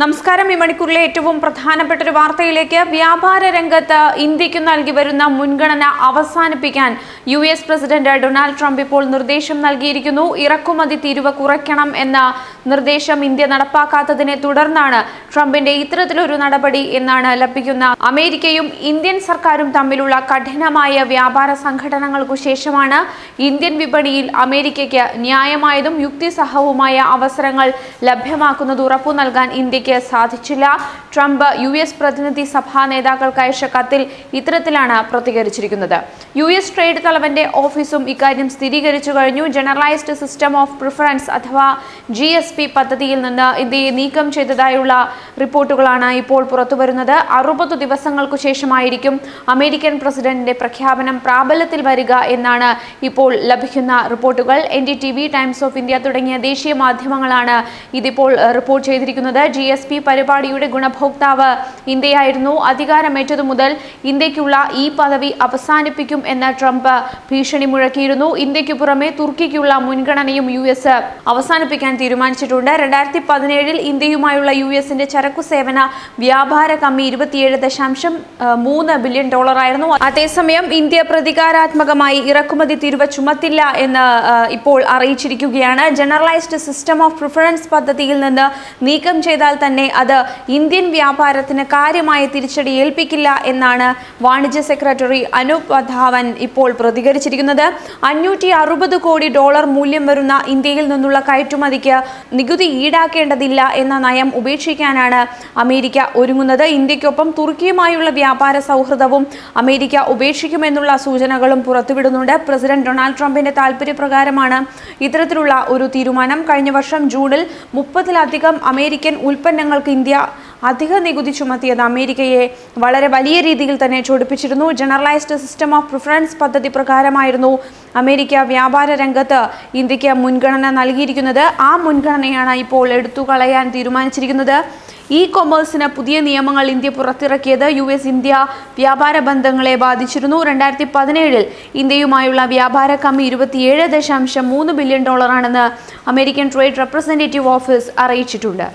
നമസ്കാരം. ഈ മണിക്കൂറിലെ ഏറ്റവും പ്രധാനപ്പെട്ട ഒരു വാർത്തയിലേക്ക് വ്യാപാര രംഗത്ത് ഇന്ത്യയ്ക്ക് നൽകി വരുന്ന മുൻഗണന അവസാനിപ്പിക്കാൻ U S president Donald Trump ഇപ്പോൾ നിർദ്ദേശം നൽകിയിരിക്കുന്നു. ഇറക്കുമതി തീരുവ കുറയ്ക്കണം എന്ന നിർദ്ദേശം ഇന്ത്യ നടപ്പാക്കാത്തതിനെ തുടർന്നാണ് ട്രംപിന്റെ ഇത്തരത്തിലൊരു നടപടി എന്നാണ് ലഭിക്കുന്ന അമേരിക്കയും ഇന്ത്യൻ സർക്കാരും തമ്മിലുള്ള കഠിനമായ വ്യാപാര സംഘടനകൾക്കു ശേഷമാണ് ഇന്ത്യൻ വിപണിയിൽ അമേരിക്കയ്ക്ക് ന്യായമായതും യുക്തിസഹവുമായ അവസരങ്ങൾ ലഭ്യമാക്കുന്നത് ഉറപ്പു നൽകാൻ ഇന്ത്യയ്ക്ക് സാധിച്ചില്ല. ട്രംപ് യു എസ് പ്രതിനിധി സഭാ നേതാക്കൾക്ക് അയച്ച കത്തിൽ ഇത്തരത്തിലാണ് പ്രതികരിച്ചിരിക്കുന്നത്. യു എസ് ട്രേഡ് തലവന്റെ ഓഫീസും ഇക്കാര്യം സ്ഥിരീകരിച്ചു കഴിഞ്ഞു. ജനറലൈസ്ഡ് സിസ്റ്റം ഓഫ് പ്രിഫറൻസ് അഥവാ ജി എസ് പി പദ്ധതിയിൽ നിന്ന് ഇന്ത്യയെ നീക്കം ചെയ്തതായുള്ള റിപ്പോർട്ടുകളാണ് ഇപ്പോൾ പുറത്തുവരുന്നത്. അറുപത് ദിവസങ്ങൾക്കു ശേഷമായിരിക്കും അമേരിക്കൻ പ്രസിഡന്റിന്റെ പ്രഖ്യാപനം പ്രാബല്യത്തിൽ വരിക എന്നാണ് ഇപ്പോൾ ലഭിക്കുന്ന റിപ്പോർട്ടുകൾ. N D T V Times of India തുടങ്ങിയ ദേശീയ മാധ്യമങ്ങളാണ് ഇതിപ്പോൾ റിപ്പോർട്ട് ചെയ്തിരിക്കുന്നത്. ജി എസ് പി പരിപാടിയുടെ ഗുണഭോക്താവ് ഇന്ത്യയായിരുന്നു. അധികാരമേറ്റതു മുതൽ ഇന്ത്യക്കുള്ള ഈ പദവി അവസാനിപ്പിക്കും എന്ന് ട്രംപ് ഭീഷണി മുഴക്കിയിരുന്നു. ഇന്ത്യക്കു പുറമെ തുർക്കിക്കുള്ള മുൻഗണനയും യു എസ് അവസാനിപ്പിക്കാൻ തീരുമാനിച്ചിട്ടുണ്ട്. രണ്ടായിരത്തി പതിനേഴിൽ ഇന്ത്യയുമായുള്ള യു എസിന്റെ ചരക്കു സേവന വ്യാപാര കമ്മി ഇരുപത്തിയേഴ് ദശാംശം മൂന്ന് ബില്യൺ ഡോളറായിരുന്നു. അതേസമയം ഇന്ത്യ പ്രതികാരാത്മകമായി ഇറക്കുമതി തീരുവ ചുമത്തില്ല എന്ന് ഇപ്പോൾ അറിയിച്ചിരിക്കുകയാണ്. ജനറലൈസ്ഡ് സിസ്റ്റം ഓഫ് പ്രിഫറൻസ് പദ്ധതിയിൽ നിന്ന് നീക്കം ചെയ്താൽ തന്നെ അത് ഇന്ത്യൻ വ്യാപാരത്തിന് കാര്യമായ തിരിച്ചടി ഏൽപ്പിക്കില്ല എന്നാണ് വാണിജ്യ സെക്രട്ടറി അനൂപ് ധാവൻ ഇപ്പോൾ പ്രതികരിച്ചിരിക്കുന്നത്. അഞ്ഞൂറ്റി അറുപത് കോടി ഡോളർ മൂല്യം വരുന്ന ഇന്ത്യയിൽ നിന്നുള്ള കയറ്റുമതിക്ക് നികുതി ഈടാക്കേണ്ടതില്ല എന്ന നയം ഉപേക്ഷിക്കാനാണ് അമേരിക്ക ഒരുങ്ങുന്നത്. ഇന്ത്യക്കൊപ്പം തുർക്കിയുമായുള്ള വ്യാപാര സൗഹൃദവും അമേരിക്ക ഉപേക്ഷിക്കുമെന്നുള്ള സൂചനകളും പുറത്തുവിടുന്നുണ്ട്. പ്രസിഡന്റ് ഡൊണാൾഡ് ട്രംപിന്റെ താൽപര്യപ്രകാരമാണ് ഇത്തരത്തിലുള്ള ഒരു തീരുമാനം കഴിഞ്ഞ വർഷം ജൂണിൽ മുപ്പതിലധികം അമേരിക്കൻ ഉൽപ്പന്നങ്ങൾക്ക് ഇന്ത്യ അധിക നികുതി ചുമത്തിയത് അമേരിക്കയെ വളരെ വലിയ രീതിയിൽ തന്നെ ചൊടിപ്പിച്ചിരുന്നു. ജനറലൈസ്ഡ് സിസ്റ്റം ഓഫ് പ്രിഫറൻസ് പദ്ധതി പ്രകാരമായിരുന്നു അമേരിക്ക വ്യാപാര രംഗത്ത് ഇന്ത്യയ്ക്ക് മുൻഗണന നൽകിയിരിക്കുന്നത്. ആ മുൻഗണനയാണ് ഇപ്പോൾ എടുത്തു കളയാൻ തീരുമാനിച്ചിരിക്കുന്നത്. ഇ കൊമേഴ്സിന് പുതിയ നിയമങ്ങൾ ഇന്ത്യ പുറത്തിറക്കിയത് യു എസ് ഇന്ത്യ വ്യാപാര ബന്ധങ്ങളെ ബാധിച്ചിരുന്നു. രണ്ടായിരത്തി പതിനേഴിൽ ഇന്ത്യയുമായുള്ള വ്യാപാര കമ്മി ഇരുപത്തിയേഴ് ദശാംശം മൂന്ന് ബില്യൺ ഡോളറാണെന്ന് അമേരിക്കൻ ട്രേഡ് റെപ്രസെന്റേറ്റീവ് ഓഫീസ് അറിയിച്ചിട്ടുണ്ട്.